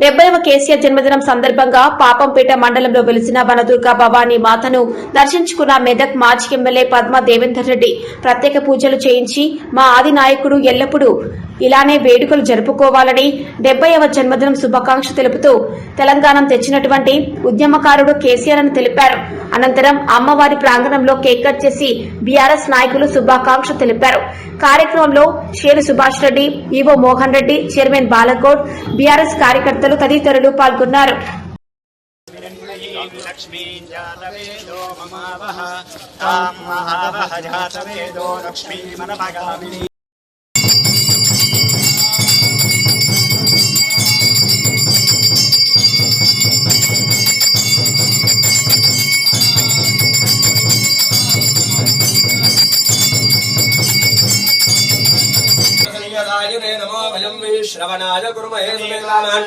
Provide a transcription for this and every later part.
డెబ్బైవ కేసీఆర్ జన్మదినం సందర్భంగా పాపంపేట మండలంలో వెలిసిన వనదుర్గా భవానీ మాతను దర్శించుకున్న మెదక్ మాజీ ఎమ్మెల్యే పద్మ దేవేందర్ రెడ్డి ప్రత్యేక పూజలు చేయించి మా ఆది నాయకుడు ఎల్లప్పుడూ ఇలానే వేడుకలు జరుపుకోవాలని డెబ్బైవ జన్మదినం శుభాకాంక్ష తెలుపుతూ తెలంగాణ తెచ్చినటువంటి ఉద్యమకారుడు కేసీఆర్ అని తెలిపారు. అనంతరం అమ్మవారి ప్రాంగణంలో కేక్ కట్ చేసి బీఆర్ఎస్ నాయకులు శుభాకాంక్ష తెలిపారు కార్యక్రమంలో share Subhash Reddy EO Mohan Reddy chairman Balakot BRS కార్యకర్తలు తదితరులు పాల్గొన్నారు लक्ष्मी जातवेदो ममावह तां महावह जातवेदो लक्ष्मी श्रवणाय कुर्महे सुमेधानान्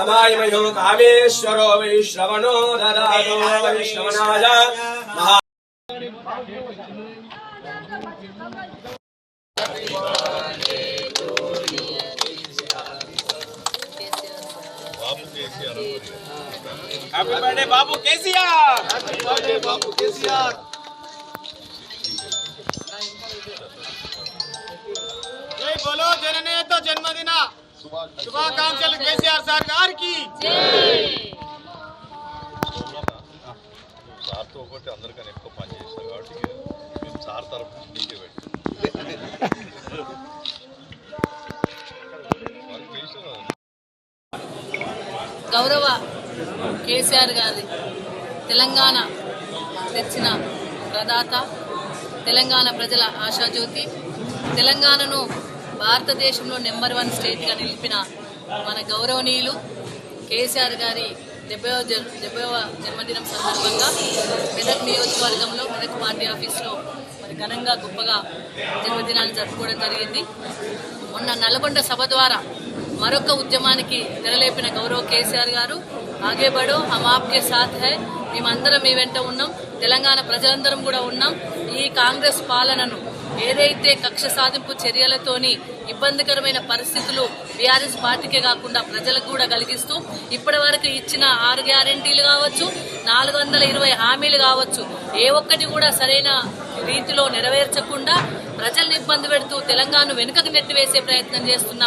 अमायमयो कामेश्वरो वै श्रवणो ददातो वै श्रवणाय महा Happy birthday, Babu Kesiar! Happy birthday, Babu Kesiar! బోలో జననేత జన్మదిన శుభాకాంక్షలు కేసీఆర్ సార్ గారికి సార్తో ఒకటి అందరికన్నా ఎక్కువ పని చేస్తారు కాబట్టి మేము సార్ తరపు నుంచి నీకే గౌరవ కేసీఆర్ గారి తెలంగాణ తెచ్చిన ప్రదాత తెలంగాణ ప్రజల ఆశాజ్యోతి తెలంగాణను భారతదేశంలో నెంబర్ వన్ స్టేట్గా నిలిపిన మన గౌరవనీయులు కేసీఆర్ గారి డెబ్బైవ జన్ డెబ్బైవ జన్మదినం సందర్భంగా మెదక్ నియోజకవర్గంలో మెదక్ పార్టీ ఆఫీస్లో మరి ఘనంగా గొప్పగా జన్మదినాన్ని జరుపుకోవడం జరిగింది. మొన్న నల్గొండ సభ ద్వారా మరొక ఉద్యమానికి తెరలేపిన గౌరవ్ కేసీఆర్ గారు ఆగే బడో హమ్ ఆప్కే సాథ్ హై మేమందరం మీ వెంట ఉన్నాం తెలంగాణ ప్రజలందరం కూడా ఉన్నాం ఈ కాంగ్రెస్ పాలనను ఏదైతే కక్ష సాధింపు చర్యలతోని ఇబ్బందికరమైన పరిస్థితులు బీఆర్ఎస్ పార్టీకే కాకుండా ప్రజలకు కూడా కలిగిస్తూ ఇప్పటి వరకు ఇచ్చిన ఆరు గ్యారెంటీలు కావచ్చు నాలుగు వందల ఇరవై హామీలు కావచ్చు ఏ ఒక్కటి కూడా సరైన రీతిలో నెరవేర్చకుండా ప్రజల్ని ఇబ్బంది పెడుతూ తెలంగాణను వెనుకకు నెట్టివేసే ప్రయత్నం చేస్తున్న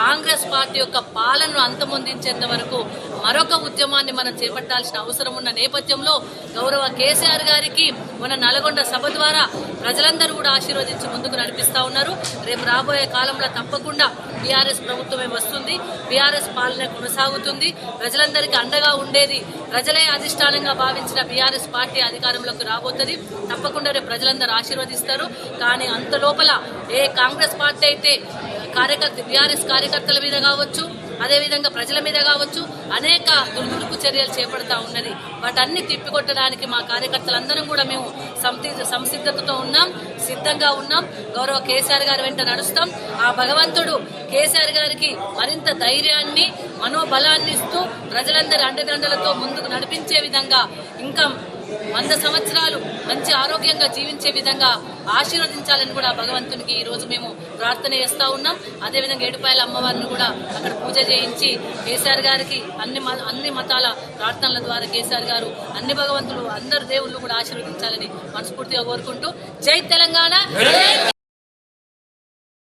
కాంగ్రెస్ పార్టీ యొక్క పాలనను అంతమొందించేంత వరకు మరొక ఉద్యమాన్ని మనం చేపట్టాల్సిన అవసరం ఉన్న నేపథ్యంలో గౌరవ కేసీఆర్ గారికి మన నల్గొండ సభ ద్వారా ప్రజలందరూ కూడా ఆశీర్వదించి ముందుకు నడిపిస్తా ఉన్నారు. రేపు రాబోయే కాలంలో తప్పకుండా బీఆర్ఎస్ ప్రభుత్వమే వస్తుంది. బీఆర్ఎస్ పాలన కొనసాగుతుంది. ప్రజలందరికీ అండగా ఉండేది ప్రజలే అధిష్టానంగా భావించిన బీఆర్ఎస్ పార్టీ అధికారంలోకి రాబోతుంది. తప్పకుండా రేపు ప్రజలందరూ ఆశీర్వదిస్తారు. కానీ అంత లోపల ఏ కాంగ్రెస్ పార్టీ అయితే కార్యకర్త బీఆర్ఎస్ కార్యకర్తల మీద కావచ్చు అదేవిధంగా ప్రజల మీద కావచ్చు అనేక దుర్దుడుకు చర్యలు చేపడతా ఉన్నది. వాటన్ని తిప్పికొట్టడానికి మా కార్యకర్తలందరం కూడా మేము సంసి- సంసిద్ధతతో ఉన్నాం సిద్ధంగా ఉన్నాం. గౌరవ కేసీఆర్ గారి వెంట నడుస్తాం. ఆ భగవంతుడు కేసీఆర్ గారికి మరింత ధైర్యాన్ని మనోబలాన్ని ఇస్తూ ప్రజలందరి అండదండలతో ముందుకు నడిపించే విధంగా ఇంకా వంద సంవత్సరాలు మంచి ఆరోగ్యంగా జీవించే విధంగా ఆశీర్వదించాలని కూడా భగవంతునికి ఈ రోజు మేము ప్రార్థన చేస్తూ ఉన్నాం. అదేవిధంగా ఏడుపాయల అమ్మవారిని కూడా అక్కడ పూజ చేయించి కేసీఆర్ గారికి అన్ని అన్ని మతాల ప్రార్థనల ద్వారా కేసీఆర్ గారు అన్ని భగవంతులు అందరు దేవుళ్ళు కూడా ఆశీర్వదించాలని మనస్ఫూర్తిగా కోరుకుంటూ జై తెలంగాణ